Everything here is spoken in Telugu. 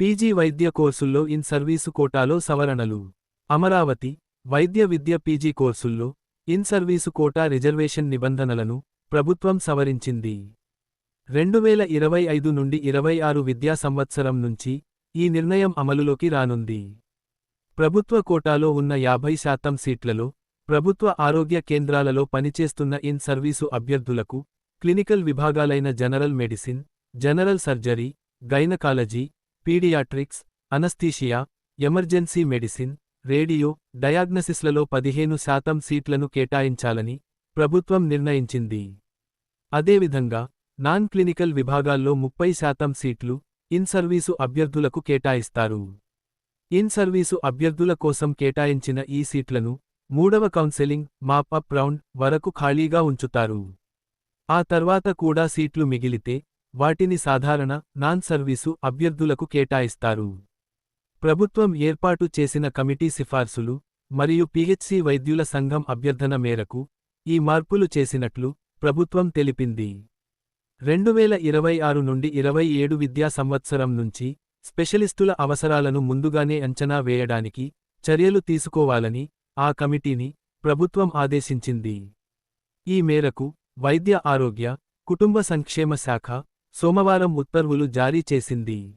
పీజీ వైద్య కోర్సుల్లో ఇన్ సర్వీసు కోటాలో సవరణలు. అమరావతి వైద్య విద్య పీజీ కోర్సుల్లో ఇన్ సర్వీసు కోటా రిజర్వేషన్ నిబంధనలను ప్రభుత్వం సవరించింది. రెండువేల ఇరవై ఐదు నుండి ఇరవై ఆరు విద్యా సంవత్సరం నుంచి ఈ నిర్ణయం అమలులోకి రానుంది. ప్రభుత్వ కోటాలో ఉన్న యాభై శాతం సీట్లలో ప్రభుత్వ ఆరోగ్య కేంద్రాలలో పనిచేస్తున్న ఇన్ సర్వీసు అభ్యర్థులకు clinical విభాగాలైన general medicine general surgery gynaecology paediatrics anaesthesia emergency medicine radio డయాగ్నసిస్లలో పదిహేను శాతం సీట్లను కేటాయించాలని ప్రభుత్వం నిర్ణయించింది. అదేవిధంగా నాన్ క్లినికల్ విభాగాల్లో ముప్పై శాతం సీట్లు ఇన్ సర్వీసు అభ్యర్థులకు కేటాయిస్తారు. ఇన్ సర్వీసు అభ్యర్థుల కోసం కేటాయించిన ఈ సీట్లను మూడవ కౌన్సెలింగ్ మాప్ అప్ రౌండ్ వరకు ఖాళీగా ఉంచుతారు. ఆ తర్వాత కూడా సీట్లు మిగిలితే వాటిని సాధారణ నాన్ సర్వీసు అభ్యర్థులకు కేటాయిస్తారు. ప్రభుత్వం ఏర్పాటు చేసిన కమిటీ సిఫార్సులు మరియు పిహెచ్సి వైద్యుల సంఘం అభ్యర్థన మేరకు ఈ మార్పులు చేసినట్లు ప్రభుత్వం తెలిపింది. రెండువేల ఇరవై ఆరు నుండి ఇరవై ఏడు విద్యా సంవత్సరం నుంచి స్పెషలిస్టుల అవసరాలను ముందుగానే అంచనా వేయడానికి చర్యలు తీసుకోవాలని ఆ కమిటీని ప్రభుత్వం ఆదేశించింది. ఈ మేరకు వైద్య ఆరోగ్య కుటుంబ సంక్షేమ శాఖ సోమవారం ఉత్తర్వులు జారీ చేసింది.